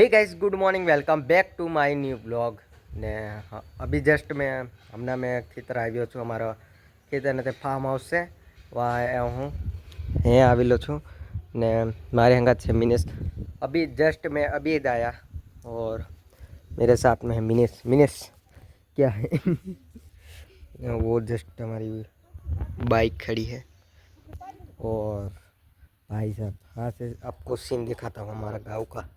Hey guys good morning welcome back to my new blog ने हाँ, अभी just मैं, हमने, मैं खेतर आयो छूँ अमा खेतर ने फार्म हाउस से, वहाँ आया हूँ। हे आलो छु। ने, मारे हंगा छे मिनेश अभी जस्ट मैं, अभी आया, और मेरे साथ में है मिनेश मिनेश क्या है? वो जस्ट हमारी बाइक खड़ी है, और भाई साहब हाँ से आपको सीन दिखाता हूँ, हमारा गाँव का।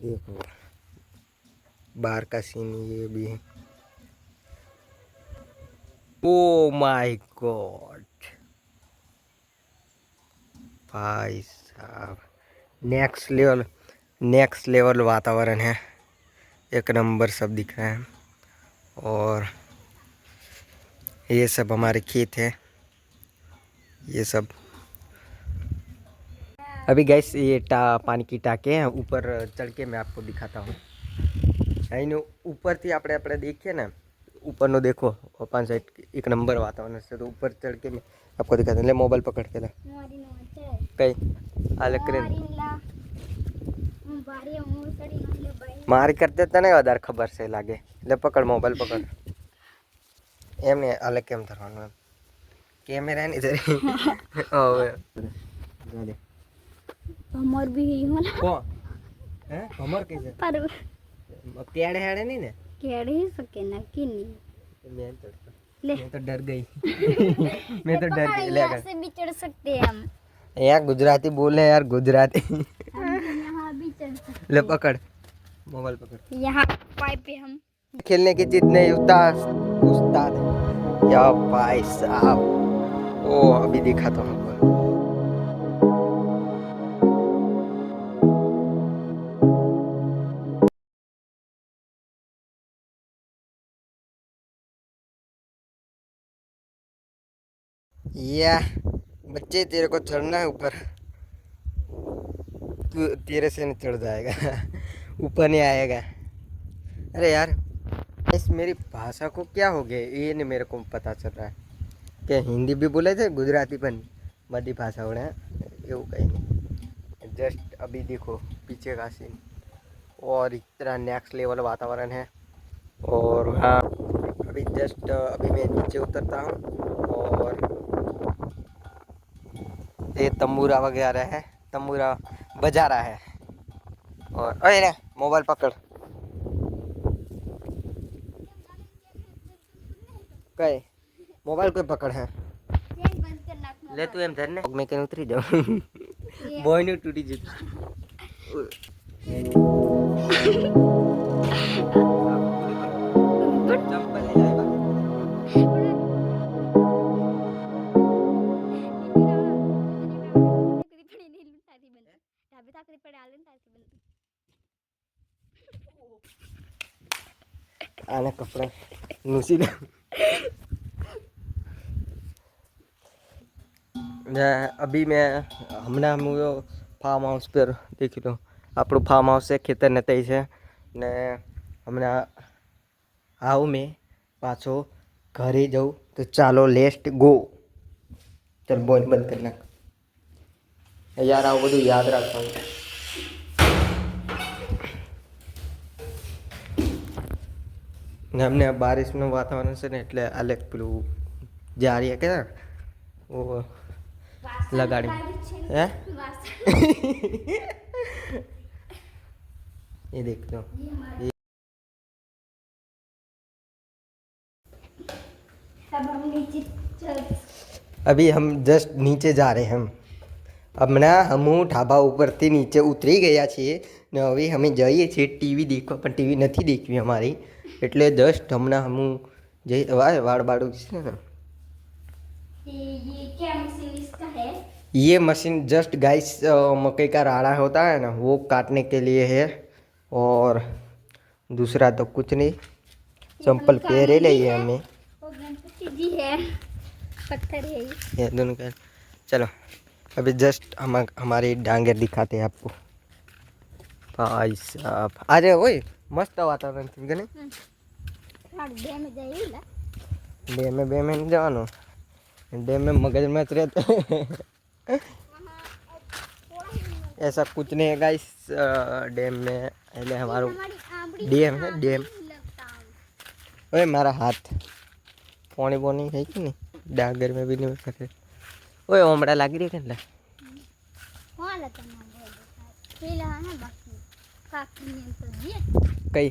देखो बाहर का सीन ये भी ओ माय गॉड भाई साहब नेक्स्ट लेवल नेक्स्ट लेवल वातावरण है। एक नंबर सब दिख रहा है। और ये सब हमारे खेत है। ये सब अभी गैस ये टा पानी की टाके हैं ऊपर चढ़ के मैं आपको दिखाता हूँ અહીંનું ઉપરથી આપણે આપણે देखिए ना ઉપરનો देखो ઓપન साइड एक नंबर वातावरण से तो ऊपर चढ़ के मैं आपको दिखाता हूँ ले मोबाइल पकड़ के ला મારી નો છે कई હાલે કરીને મારી લા હું ભારી હું સડી નો લે ભાઈ મારી કરતે તને વધારે ખબર છે લાગે એટલે પકડ મોબાઈલ પકડ એમ ને હાલે કેમ ધરવાનું એમ કેમેરા ની ધરી હવે हमर भी ही होला। कौन? हैं? हमर कैसे पर केड़े हेड़े नहीं ने? केड़े ही सके ना कि नहीं? मैं तो- ले। मैं तो डर गई। मैं तो डर गई। ले से भी चढ़ सकते हैं हम। यार गुजराती बोले यार गुजराती। यहाँ भी चढ़ सकते ले पकड़। मोबाइल पकड़। यहाँ पाइप पे हम। खेलने के जितने उस्ताद उस्ताद। या भाई साहब। ओ अभी देखा तो हमको। या बच्चे तेरे को चढ़ना है ऊपर तू तेरे से नहीं चढ़ जाएगा ऊपर नहीं आएगा अरे यार इस मेरी भाषा को क्या हो गया ये नहीं मेरे को पता चल रहा है क्या हिंदी भी बोले थे गुजराती पण बधी भाषा होने એવું કંઈ નહીં जस्ट अभी देखो पीछे का सीन और इतना नेक्स्ट लेवल वातावरण है और हाँ अभी जस्ट अभी मैं नीचे उतरता हूँ और ये तंबूरा वगैरह है तंबूरा बजा रहा है और अरे रे मोबाइल पकड़ કઈ મોબાઈલ કોઈ પકડ હે चेन बंद कर नाखना લે તું એમ ધર ને મેં કેને ઉતરી જાઉં બોય નું તૂટી જતું આને કપડા નૂસી દે અભી મેં હમણાં હું ફાર્મ હાઉસ પર દેખી લો આપણું ફાર્મ હાઉસ છે ખેતર ને તઈ છે ને હમણાં આવું મેં પાછો ઘરે જઉં તો ચાલો લેસ્ટ ગો ચાલ બોલ બંધ કરી નાખ યાર આવું બધું યાદ રાખવાનું ને અમને આ બારિશનું વાતાવરણ છે ને એટલે આલેક પેલું જારી કે ઓ લગાડી હે ये देख लो अब हम नीचे चल अभी हम जस्ट નીચે જા રહે हम હમણાં હમું ઢાબા ઉપરથી નીચે ઉતરી ગયા છીએ ને હવે અમે જઈએ છીએ ટીવી દેખવા પણ ટીવી નથી દેખવી અમારી એટલે જસ્ટ હમણાં હમું જઈ વાળ વાળ બાળું છે ને ये ये क्या मशीन इसका है ये मशीन जस्ट गाइस मकई का राड़ा होता है ना वो काटने के लिए है और दूसरा तो कुछ नहीं चंपल पहरे लिए हमें वो गणपति जी है पत्थर है ये ये दोनों का चलो अभी जस्ट हम हमारी डांगे दिखाते हैं आपको भाई साहब अरे वही मस्त वातावरण थी गने हाड़ डे में जाइए ला ડેમે में બેમે नहीं જવાનું ડેમે મગજમાં જ રહેતો वहाँ अब थोड़ा ही ऐसा कुछ नहीं है गाइस डैम में એટલે हमारो हमारी आंबड़ी डैम है डैम लगता ओए मारा हाथ पानी बोनी है कि नहीं डागर में भी नहीं हो सके ओए ओमड़ा लागी रही એટલે કોણ હતા ના પેલા હે બાકી કાકી ને તો જે કઈ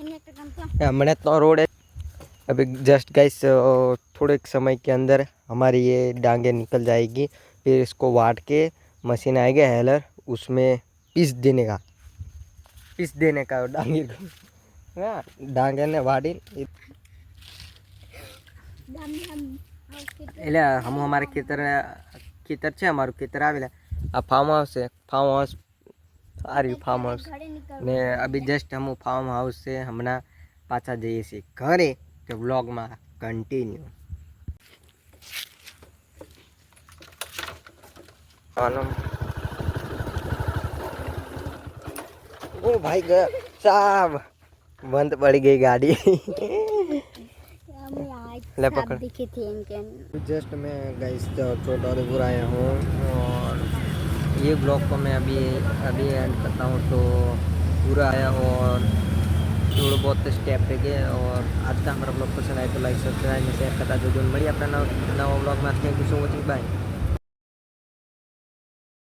એને તો કમ તો हमने तो रोड है अभी जस्ट गाइस थोड़े एक समय के अंदर हमारी ये डांगे निकल जाएगी फिर इसको वाट के मशीन आएगा हेलर उसमें पीस देने का पीस देने का डांगे को हाँ डांगे ने वाड़ी ગામ ગામ એટલે હમ અમારે ખેતર ખેતર છે, અમારું ખેતર આવેલા. આ ફાર્મ હાઉસ છે ફાર્મ હાઉસ આ રહ્યું ફાર્મ હાઉસ ને અભી જસ્ટ હમ ફાર્મ હાઉસ છે, હમણાં પાછા જઈએ છીએ ઘરે, તો વ્લોગમાં કન્ટિન્યુ ઓ ભાઈ ગયા સાબ બંધ પડી ગઈ ગાડી. ले पकड़। दिखी थी इनके। जस्ट मैं गाइस छोटा उदयपुर आया हूँ और ये ब्लॉग को मैं अभी अभी एंड करता हूँ। तो पूरा आया हूँ और थोड़े बहुत स्टेप है गए और आज का हमारा ब्लॉग पसंद आए तो लाइक सब्सक्राइब शेयर करता। जो जो बड़ी अपना नवा ब्लॉग में thank you so much bye